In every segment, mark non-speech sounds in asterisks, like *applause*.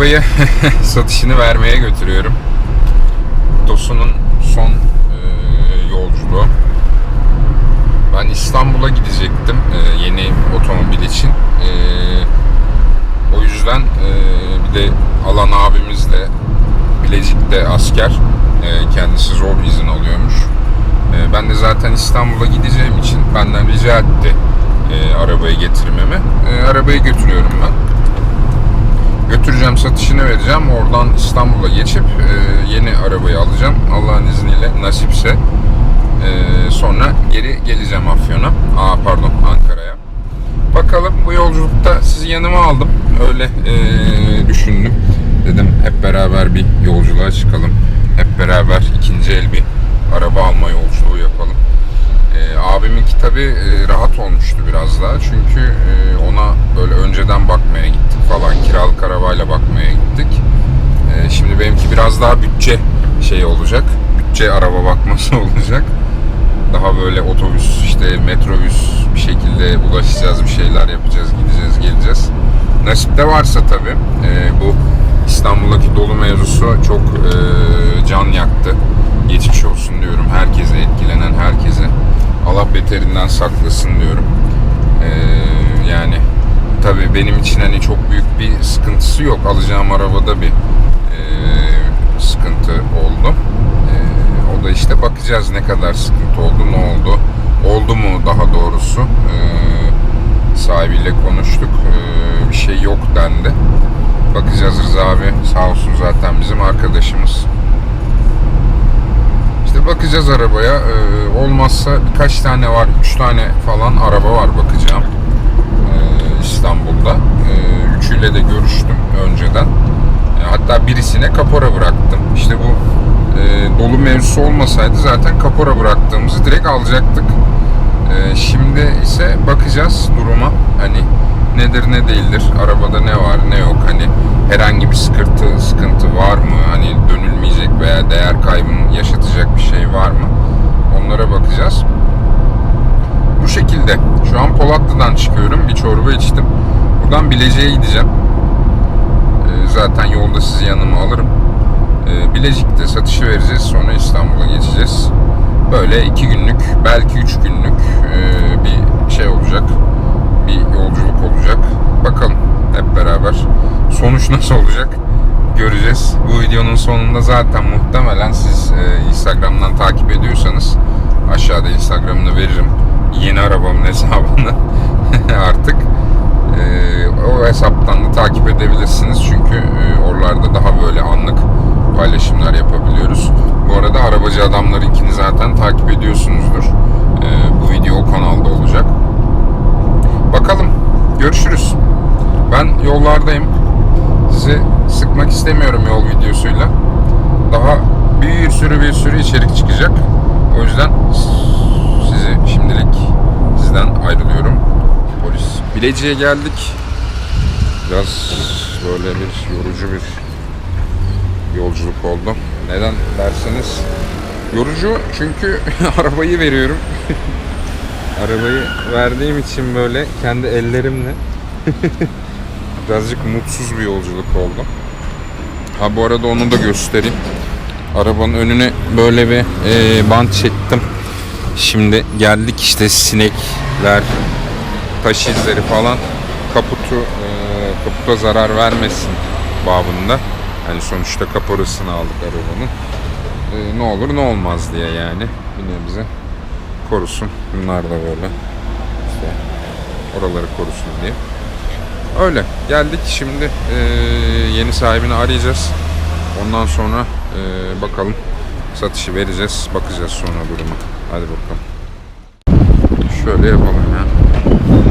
arabayı *laughs* satışını vermeye götürüyorum. Tosun'un son e, yolculuğu. Ben İstanbul'a gidecektim e, yeni otomobil için. E, o yüzden e, bir de Alan abimiz de Bilecik'te asker. E, kendisi zor izin alıyormuş. E, ben de zaten İstanbul'a gideceğim için benden rica etti e, arabayı getirmemi. E, arabayı götürüyorum ben. Götüreceğim, satışını vereceğim. Oradan İstanbul'a geçip e, yeni arabayı alacağım. Allah'ın izniyle nasipse. E, sonra geri geleceğim Afyon'a. Aa pardon Ankara'ya. Bakalım bu yolculukta sizi yanıma aldım. Öyle e, düşündüm. Dedim hep beraber bir yolculuğa çıkalım. Hep beraber ikinci el bir araba alma yolculuğu yapalım. E, abiminki tabi rahat olmuştu biraz daha. Çünkü e, ona böyle önceden bakmaya gittik falan. Kiralık arabayla bakmaya gittik. E, şimdi benimki biraz daha bütçe şey olacak. Bütçe araba bakması *laughs* olacak daha böyle otobüs işte metrobüs bir şekilde ulaşacağız bir şeyler yapacağız gideceğiz geleceğiz nasip de varsa tabi bu İstanbul'daki dolu mevzusu çok e, can yaktı geçmiş olsun diyorum herkese etkilenen herkese Allah beterinden saklasın diyorum E, yani tabi benim için hani çok büyük bir sıkıntısı yok alacağım arabada bir e, sıkıntı oldu E, o da işte bakacağız ne kadar sıkıntı oldu, ne oldu. Oldu mu daha doğrusu. Ee, sahibiyle konuştuk. Ee, bir şey yok dendi. Bakacağız Rıza abi. Sağ olsun zaten bizim arkadaşımız. İşte bakacağız arabaya. Ee, olmazsa birkaç tane var. Üç tane falan araba var bakacağım. Ee, İstanbul'da. Ee, üçüyle de görüştüm önceden. Ee, hatta birisine kapora bıraktım. İşte bu e, dolu mevzusu olmasaydı zaten kapora bıraktığımızı direkt alacaktık. E, şimdi ise bakacağız duruma. Hani nedir ne değildir, arabada ne var ne yok. Hani herhangi bir sıkıntı sıkıntı var mı? Hani dönülmeyecek veya değer kaybını yaşatacak bir şey var mı? Onlara bakacağız. Bu şekilde. Şu an Polatlı'dan çıkıyorum. Bir çorba içtim. Buradan Bilecik'e gideceğim. E, zaten yolda sizi yanıma alırım. E, Bilecik'te satışı vereceğiz. Sonra İstanbul'a geçeceğiz. Böyle iki günlük, belki üç günlük e, bir şey olacak. Bir yolculuk olacak. Bakalım hep beraber. Sonuç nasıl olacak? Göreceğiz. Bu videonun sonunda zaten muhtemelen siz e, Instagram'dan takip ediyorsanız aşağıda Instagram'ını veririm. Yeni arabamın *laughs* hesabını *laughs* artık. E, o hesaptan da takip edebilirsiniz. Çünkü e, oralarda daha böyle anlık paylaşımlar yapabiliyoruz. Bu arada arabacı adamlarınkini zaten takip ediyorsunuzdur. Ee, bu video o kanalda olacak. Bakalım. Görüşürüz. Ben yollardayım. Sizi sıkmak istemiyorum yol videosuyla. Daha bir sürü bir sürü içerik çıkacak. O yüzden sizi şimdilik sizden ayrılıyorum. Polis. Bilecik'e geldik. Biraz böyle bir yorucu bir yolculuk oldu. Neden derseniz yorucu çünkü *laughs* arabayı veriyorum. *laughs* arabayı verdiğim için böyle kendi ellerimle *laughs* birazcık mutsuz bir yolculuk oldu. Ha bu arada onu da göstereyim. Arabanın önüne böyle bir e, bant çektim. Şimdi geldik işte sinekler, taş izleri falan kaputu e, kaputa zarar vermesin babında. Yani sonuçta kaporasını aldık arabanın. Ee, ne olur ne olmaz diye yani. Yine bize korusun. Bunlar da böyle işte oraları korusun diye. Öyle geldik şimdi e, yeni sahibini arayacağız. Ondan sonra e, bakalım satışı vereceğiz. Bakacağız sonra duruma. Hadi bakalım. Şöyle yapalım ya.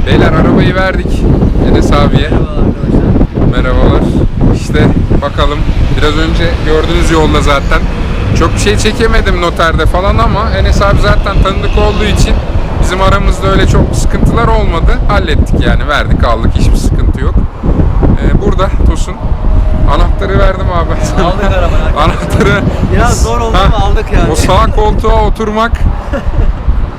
Beyler arabayı verdik Enes abiye. Merhabalar. İşte bakalım. Biraz önce gördüğünüz yolda zaten. Çok bir şey çekemedim noterde falan ama Enes abi zaten tanıdık olduğu için bizim aramızda öyle çok sıkıntılar olmadı. Hallettik yani. Verdik aldık. Hiçbir sıkıntı yok. Ee, burada Tosun. Anahtarı verdim abi. Aldık arabayı. *laughs* Anahtarı Biraz zor oldu ama aldık yani. o sağ koltuğa oturmak *laughs*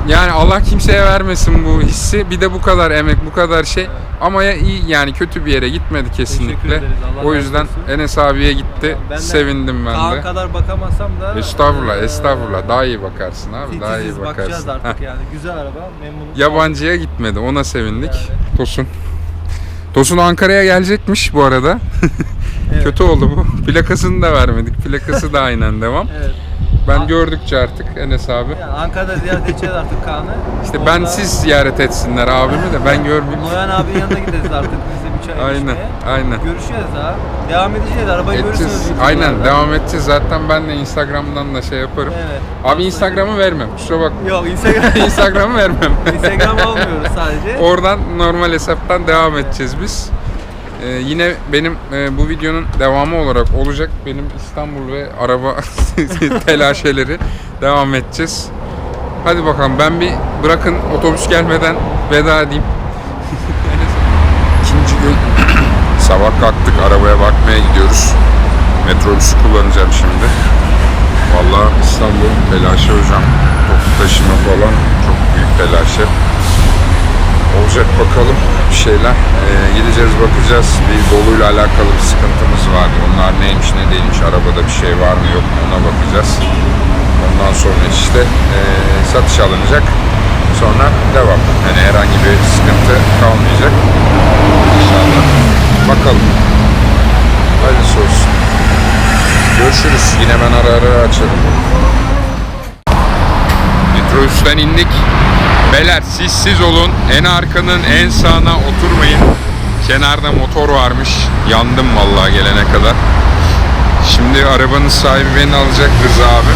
yani Allah kimseye vermesin bu hissi. Bir de bu kadar emek, bu kadar şey. Ama ya iyi yani kötü bir yere gitmedi kesinlikle. O yüzden olsun. Enes abiye gitti. Ben Sevindim ben de. kadar bakamasam da Estağfurullah, eee, estağfurullah. Daha iyi bakarsın abi. Daha iyi titiziz, bakacağız bakarsın. artık yani. Güzel araba, memnunum. Yabancıya gitmedi. Ona sevindik. Yani. Tosun. Tosun Ankara'ya gelecekmiş bu arada. *laughs* Evet. Kötü oldu bu. Plakasını da vermedik. Plakası da aynen devam. Evet. Ben gördükçe artık Enes abi. Yani Ankara'da ziyaret edeceğiz artık Kaan'ı. İşte ben Orada siz ziyaret etsinler abimi de ben görmeyeyim. Noyan abinin yanına gideriz artık biz de bir çay Aynen, içmeye. aynen. Görüşeceğiz daha. Devam edeceğiz. Arabayı görürsünüz. Edeceğiz. YouTube'larda. Aynen devam edeceğiz. Zaten ben de Instagram'dan da şey yaparım. Evet. Abi Instagram'ı vermem. Kusura bakma. Yok Instagram. *laughs* Instagram'ı vermem. Instagram almıyoruz sadece. Oradan normal hesaptan devam edeceğiz biz. Ee, yine benim e, bu videonun devamı olarak olacak benim İstanbul ve araba *laughs* telaşeleri devam edeceğiz. Hadi bakalım ben bir bırakın otobüs gelmeden veda edeyim. *laughs* İkinci gün *clears throat* sabah kalktık arabaya bakmaya gidiyoruz. Metrobüsü kullanacağım şimdi. Vallahi İstanbul telaşı hocam. Toplu taşıma falan çok büyük telaşı. Olacak bakalım bir şeyler. Ee, gideceğiz bakacağız. Bir doluyla alakalı bir sıkıntımız vardı. Onlar neymiş ne değilmiş. Arabada bir şey var mı yok mu ona bakacağız. Ondan sonra işte ee, satış alınacak. Sonra devam. Yani herhangi bir sıkıntı kalmayacak. İnşallah. Bakalım. Hayırlısı olsun. Görüşürüz. Yine ben ara ara açarım. Metrobüsten indik. Beyler siz siz olun. En arkanın en sağına oturmayın. Kenarda motor varmış. Yandım vallahi gelene kadar. Şimdi arabanın sahibi beni alacak Rıza abi.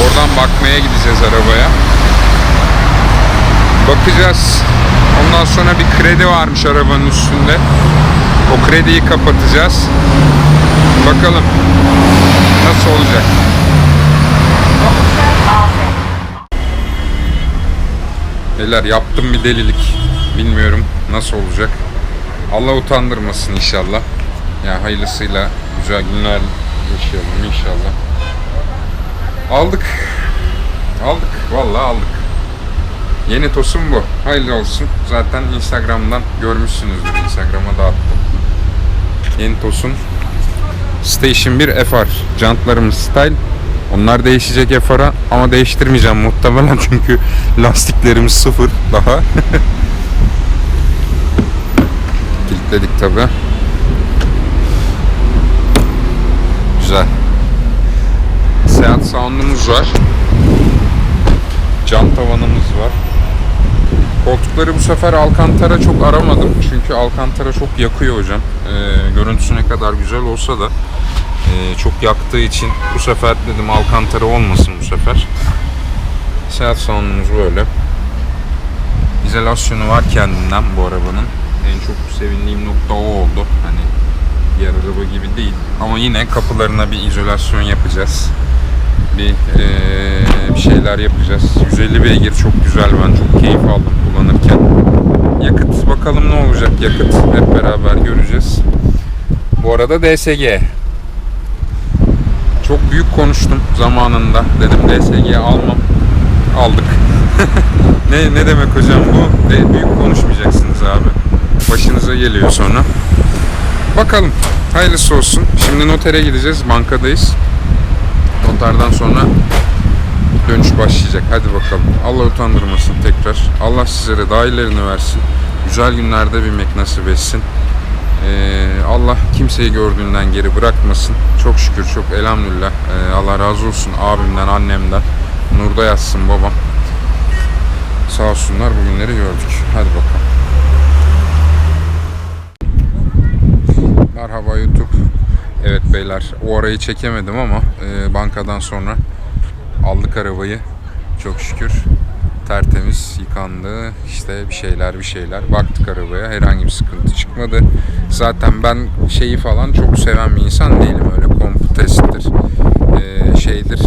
Oradan bakmaya gideceğiz arabaya. Bakacağız. Ondan sonra bir kredi varmış arabanın üstünde. O krediyi kapatacağız. Bakalım nasıl olacak. Beyler yaptım bir delilik. Bilmiyorum nasıl olacak. Allah utandırmasın inşallah. Ya hayırlısıyla güzel günler yaşayalım inşallah. Aldık. Aldık. Vallahi aldık. Yeni tosun bu. Hayırlı olsun. Zaten Instagram'dan görmüşsünüzdür. Instagram'a da attım. Yeni tosun Station 1 FR. Jantlarımız style. Onlar değişecek FR'a ama değiştirmeyeceğim muhtemelen *laughs* çünkü lastiklerimiz sıfır daha. *laughs* Kilitledik tabi. Güzel. Seat sound'umuz var. Cam tavanımız var. Koltukları bu sefer Alcantara çok aramadım. Çünkü Alcantara çok yakıyor hocam. Ee, görüntüsü ne kadar güzel olsa da e, çok yaktığı için bu sefer dedim Alcantara olmasın bu sefer. Seat salonumuz böyle. İzolasyonu var kendinden bu arabanın. En çok sevindiğim nokta o oldu. Hani diğer araba gibi değil. Ama yine kapılarına bir izolasyon yapacağız. Bir, eee, bir şeyler yapacağız. 150 beygir çok güzel ben çok keyif aldım kullanırken. Yakıt bakalım ne olacak yakıt hep beraber göreceğiz. Bu arada DSG. Çok büyük konuştum zamanında. Dedim DSG almam. Aldık. *laughs* ne ne demek hocam bu? De, büyük konuşmayacaksınız abi. Başınıza geliyor sonra. Bakalım. Hayırlısı olsun. Şimdi notere gideceğiz. Bankadayız. Notardan sonra dönüş başlayacak. Hadi bakalım. Allah utandırmasın tekrar. Allah sizlere daha iyilerini versin. Güzel günlerde binmek nasip etsin. Ee, Allah kimseyi gördüğünden geri bırakmasın. Çok şükür, çok elhamdülillah. Ee, Allah razı olsun abimden, annemden. Nurda yatsın babam. Sağ olsunlar bugünleri gördük. Hadi bakalım. Merhaba YouTube. Evet beyler o arayı çekemedim ama e, bankadan sonra aldık arabayı. Çok şükür tertemiz yıkandı. İşte bir şeyler bir şeyler. Baktık arabaya herhangi bir sıkıntı çıkmadı. Zaten ben şeyi falan çok seven bir insan değilim. Öyle kompu testtir. e, şeydir.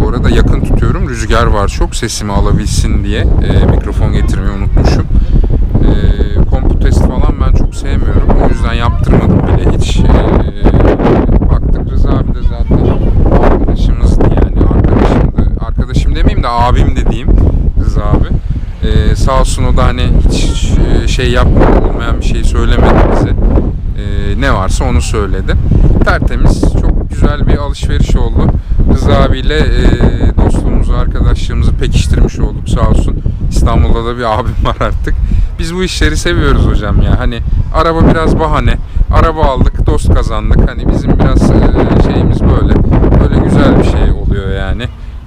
Bu arada yakın tutuyorum. Rüzgar var çok sesimi alabilsin diye. E, mikrofon getirmeyi unutmuşum. E, kompu test falan ben çok sevmiyorum. O yüzden yaptırmadım bile hiç. E, baktık Rıza abi de zaten arkadaşımızdı yani arkadaşımdı. Arkadaşım demeyeyim de abim dediğim Rıza abi. Ee, sağ olsun o da hani hiç e, şey yapmadı, olmayan bir şey söylemedi bize. Ee, ne varsa onu söyledi. Tertemiz, çok güzel bir alışveriş oldu. Rıza abiyle e, dostluğumuzu, arkadaşlığımızı pekiştirmiş olduk sağ olsun. İstanbul'da da bir abim var artık. Biz bu işleri seviyoruz hocam ya. Hani araba biraz bahane. Araba aldık, dost kazandık. Hani bizim biraz e, şeyimiz böyle. Böyle güzel bir şey oluyor yani.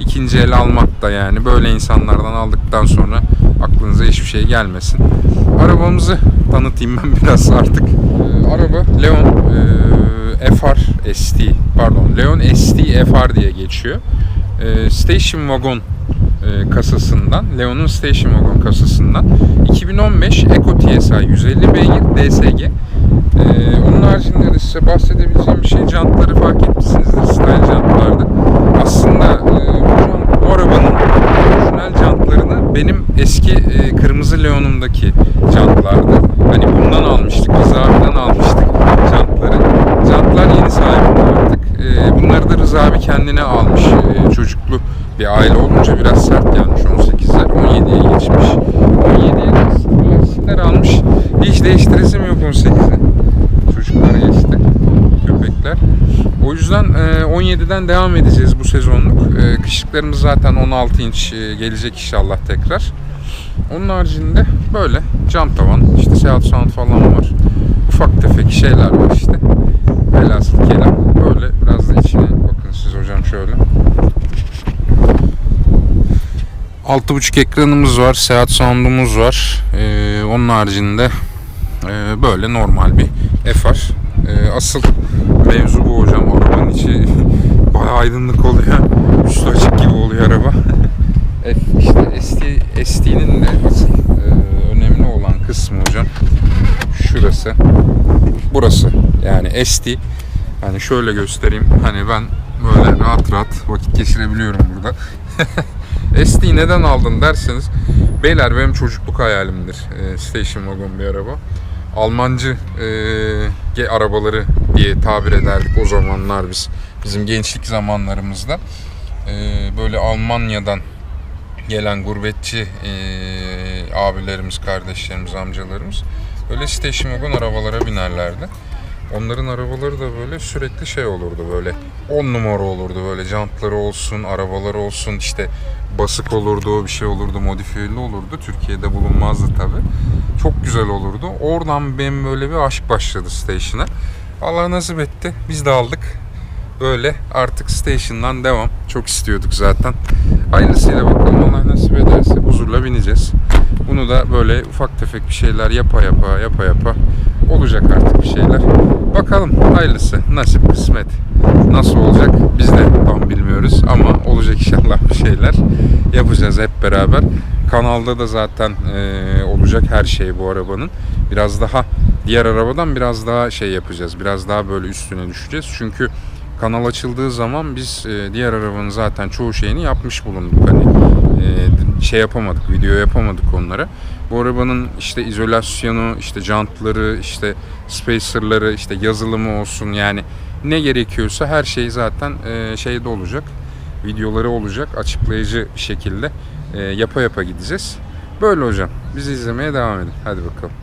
İkinci el almak da yani böyle insanlardan aldıktan sonra aklınıza hiçbir şey gelmesin. Arabamızı tanıtayım ben *laughs* biraz artık. Ee, araba Leon e, FR ST pardon Leon ST FR diye geçiyor. Ee, Station Wagon e, kasasından Leon'un Station Wagon kasasından 2015 Eco TSI 150 beygir DSG ee, onun haricinde de size bahsedebileceğim bir şey jantları fark etmişsinizdir style jantlardı. Aslında e, bu, bu arabanın orijinal jantlarını benim eski e, kırmızı Leon'umdaki jantlardı. Hani bundan almıştık, Rıza abiden almıştık jantları. Jantlar yeni sahibinde artık. E, bunları da Rıza abi kendine almış. E, çocuklu bir aile olunca biraz sert gelmiş 18'ler. 17'ye geçmiş. 17'ye de lastikler almış. Hiç değiştiresim yok 18'e. Çocuklar geçti. Köpekler. O yüzden e, 17'den devam edeceğiz bu sezonluk. E, Kışlıklarımız zaten 16 inç e, gelecek inşallah tekrar. Onun haricinde böyle cam tavan, işte Seat Sound falan var. Ufak tefek şeyler var işte. Velhasıl kelam. Böyle biraz da içine bakın siz hocam şöyle. 6.5 ekranımız var, Seat Sound'umuz var. Ee, onun haricinde e, böyle normal bir FR. Ee, asıl mevzu bu hocam. Arabanın içi *laughs* bayağı aydınlık oluyor. Üstü açık gibi oluyor araba. İşte ST, ST'nin de asıl e, önemli olan kısmı hocam şurası. Burası yani ST. Hani şöyle göstereyim. Hani ben böyle rahat rahat vakit geçirebiliyorum burada. *laughs* ST neden aldın derseniz beyler benim çocukluk hayalimdir. E, station wagon bir araba. Almancı e, arabaları diye tabir ederdik o zamanlar biz. Bizim gençlik zamanlarımızda. E, böyle Almanya'dan gelen gurbetçi e, abilerimiz, kardeşlerimiz, amcalarımız öyle station wagon arabalara binerlerdi. Onların arabaları da böyle sürekli şey olurdu böyle 10 numara olurdu böyle jantları olsun, arabaları olsun işte basık olurdu, bir şey olurdu, modifiyeli olurdu. Türkiye'de bulunmazdı tabi. Çok güzel olurdu. Oradan benim böyle bir aşk başladı station'a. Allah nasip etti. Biz de aldık. Böyle artık station'dan devam. Çok istiyorduk zaten. Hayırlısıyla bakalım Allah nasip ederse huzurla bineceğiz. Bunu da böyle ufak tefek bir şeyler yapa yapa yapa yapa olacak artık bir şeyler. Bakalım hayırlısı nasip kısmet nasıl olacak biz de tam bilmiyoruz ama olacak inşallah bir şeyler yapacağız hep beraber. Kanalda da zaten eee, olacak her şey bu arabanın. Biraz daha diğer arabadan biraz daha şey yapacağız. Biraz daha böyle üstüne düşeceğiz. Çünkü kanal açıldığı zaman biz e, diğer arabanın zaten çoğu şeyini yapmış bulunduk. Hani e, şey yapamadık, video yapamadık onlara. Bu arabanın işte izolasyonu, işte jantları, işte spacerları, işte yazılımı olsun yani ne gerekiyorsa her şey zaten e, şeyde olacak. Videoları olacak açıklayıcı şekilde e, yapa yapa gideceğiz. Böyle hocam. Bizi izlemeye devam edin. Hadi bakalım.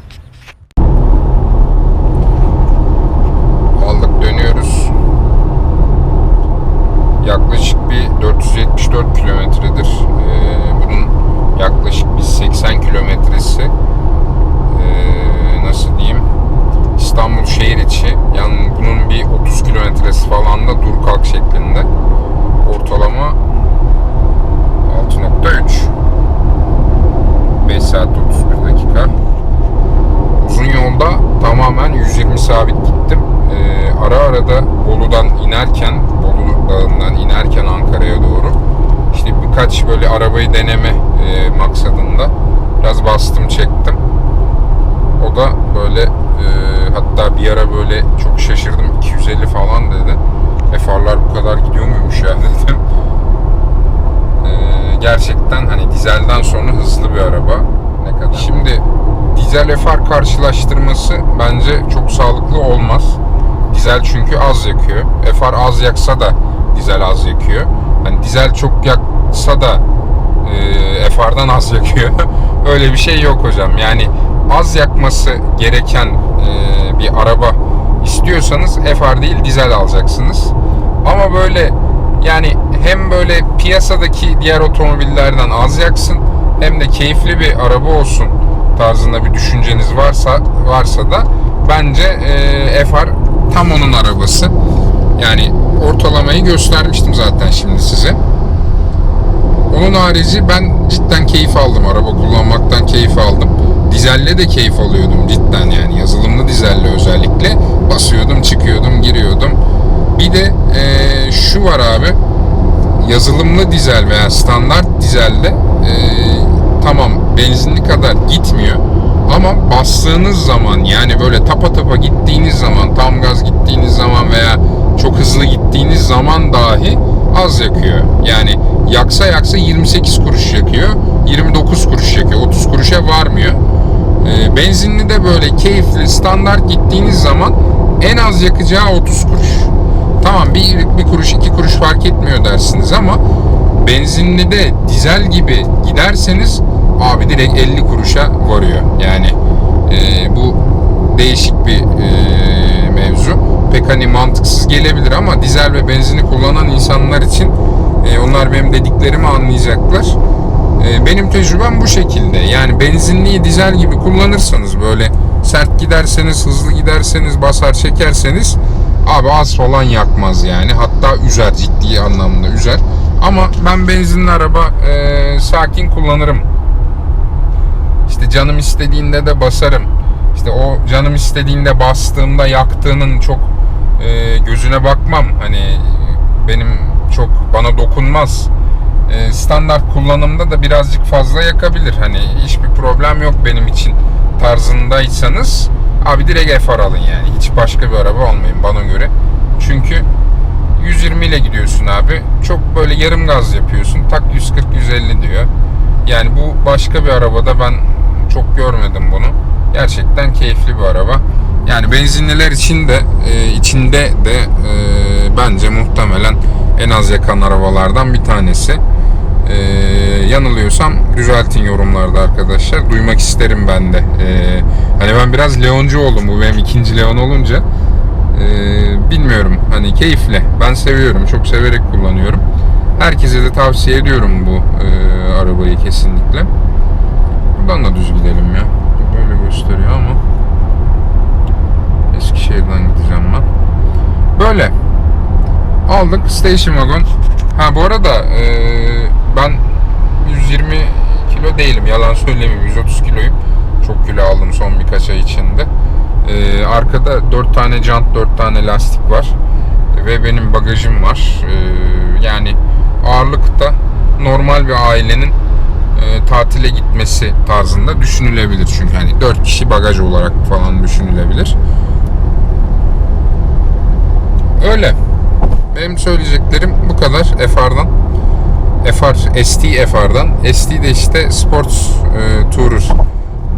Ara ara da Bolu'dan inerken, Bolu Dağı'ndan inerken Ankara'ya doğru işte birkaç böyle arabayı deneme e, maksadında biraz bastım çektim. O da böyle e, hatta bir ara böyle çok şaşırdım 250 falan dedi. E farlar bu kadar gidiyor muymuş ya *laughs* dedim. E, gerçekten hani dizelden sonra hızlı bir araba. Ne kadar? Şimdi dizel FR karşılaştırması bence çok sağlıklı olmaz. Dizel çünkü az yakıyor. FR az yaksa da dizel az yakıyor. Hani dizel çok yaksa da FR'dan az yakıyor. *laughs* Öyle bir şey yok hocam. Yani az yakması gereken e, bir araba istiyorsanız FR değil dizel alacaksınız. Ama böyle yani hem böyle piyasadaki diğer otomobillerden az yaksın hem de keyifli bir araba olsun tarzında bir düşünceniz varsa varsa da bence e, FR tam onun arabası. Yani ortalamayı göstermiştim zaten şimdi size. Onun harici ben cidden keyif aldım. Araba kullanmaktan keyif aldım. Dizelle de keyif alıyordum cidden yani. Yazılımlı dizelle özellikle. Basıyordum, çıkıyordum, giriyordum. Bir de eee, şu var abi. Yazılımlı dizel veya standart dizelde eee, tamam benzinli kadar gitmiyor. Ama bastığınız zaman yani böyle tapa tapa gittiğiniz zaman tam gaz gittiğiniz zaman veya çok hızlı gittiğiniz zaman dahi az yakıyor. Yani yaksa yaksa 28 kuruş yakıyor. 29 kuruş yakıyor. 30 kuruşa varmıyor. Ee, benzinli de böyle keyifli standart gittiğiniz zaman en az yakacağı 30 kuruş. Tamam bir, bir kuruş iki kuruş fark etmiyor dersiniz ama benzinli de dizel gibi giderseniz abi direkt 50 kuruşa varıyor. Yani e, bu değişik bir e, mevzu. Pek hani mantıksız gelebilir ama dizel ve benzini kullanan insanlar için e, onlar benim dediklerimi anlayacaklar. E, benim tecrübem bu şekilde. Yani benzinliyi dizel gibi kullanırsanız böyle sert giderseniz, hızlı giderseniz, basar çekerseniz abi az falan yakmaz yani. Hatta üzer ciddi anlamda üzer. Ama ben benzinli araba e, sakin kullanırım. İşte canım istediğinde de basarım. İşte o canım istediğinde bastığımda yaktığının çok e, gözüne bakmam. Hani benim çok bana dokunmaz. E, standart kullanımda da birazcık fazla yakabilir. Hani hiçbir problem yok benim için tarzındaysanız abi direkt FR alın yani. Hiç başka bir araba almayın bana göre. Çünkü 120 ile gidiyorsun abi. Çok böyle yarım gaz yapıyorsun. Tak 140-150 diyor. Yani bu başka bir arabada ben çok görmedim bunu. Gerçekten keyifli bir araba. Yani benzinliler için de e, içinde de e, bence muhtemelen en az yakan arabalardan bir tanesi. E, yanılıyorsam düzeltin yorumlarda arkadaşlar. Duymak isterim ben de. E, hani ben biraz Leoncu oldum. Bu benim ikinci Leon olunca. Ee, bilmiyorum hani keyifle ben seviyorum çok severek kullanıyorum herkese de tavsiye ediyorum bu e, arabayı kesinlikle buradan da düz gidelim ya. Böyle gösteriyor ama Eskişehir'den gideceğim ben. Böyle. Aldık station wagon. Ha bu arada e, ben 120 kilo değilim. Yalan söylemeyeyim 130 kiloyum. Çok kilo aldım son birkaç ay içinde. Ee, arkada 4 tane jant, 4 tane lastik var. Ve benim bagajım var. Ee, yani ağırlıkta normal bir ailenin e, tatile gitmesi tarzında düşünülebilir. Çünkü hani 4 kişi bagaj olarak falan düşünülebilir. Öyle. Benim söyleyeceklerim bu kadar FR'dan. FR, ST FR'dan. ST de işte Sports e, Tourer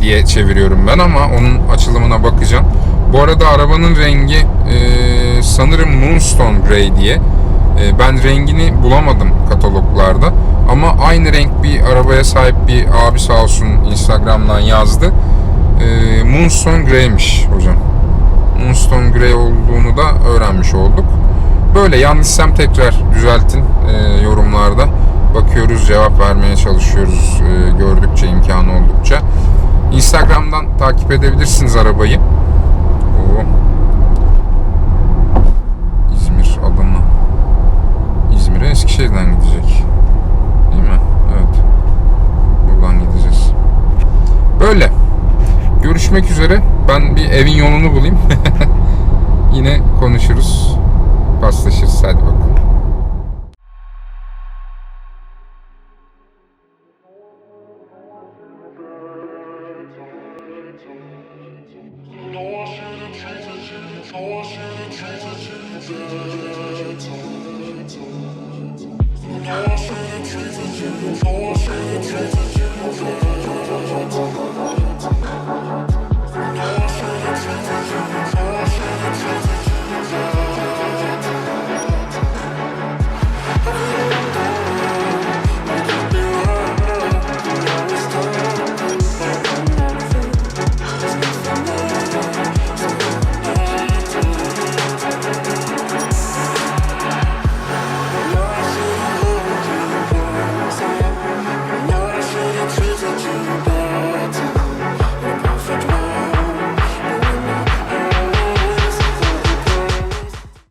diye çeviriyorum ben ama onun açılımına bakacağım. Bu arada arabanın rengi e, sanırım Moonstone Grey diye. E, ben rengini bulamadım kataloglarda. Ama aynı renk bir arabaya sahip bir abi sağ olsun Instagram'dan yazdı. E, Moonstone Grey'miş hocam. Moonstone Grey olduğunu da öğrenmiş olduk. Böyle yanlışsam tekrar düzeltin e, yorumlarda. Bakıyoruz cevap vermeye çalışıyoruz e, gördükçe imkanı oldukça. Instagram'dan takip edebilirsiniz arabayı. Oo. İzmir, Adana. İzmir'e Eskişehir'den gidecek. Değil mi? Evet. Buradan gideceğiz. Böyle. Görüşmek üzere. Ben bir evin yolunu bulayım. Yine konuşuruz. Paslaşırız. Hadi bakalım. Treated you.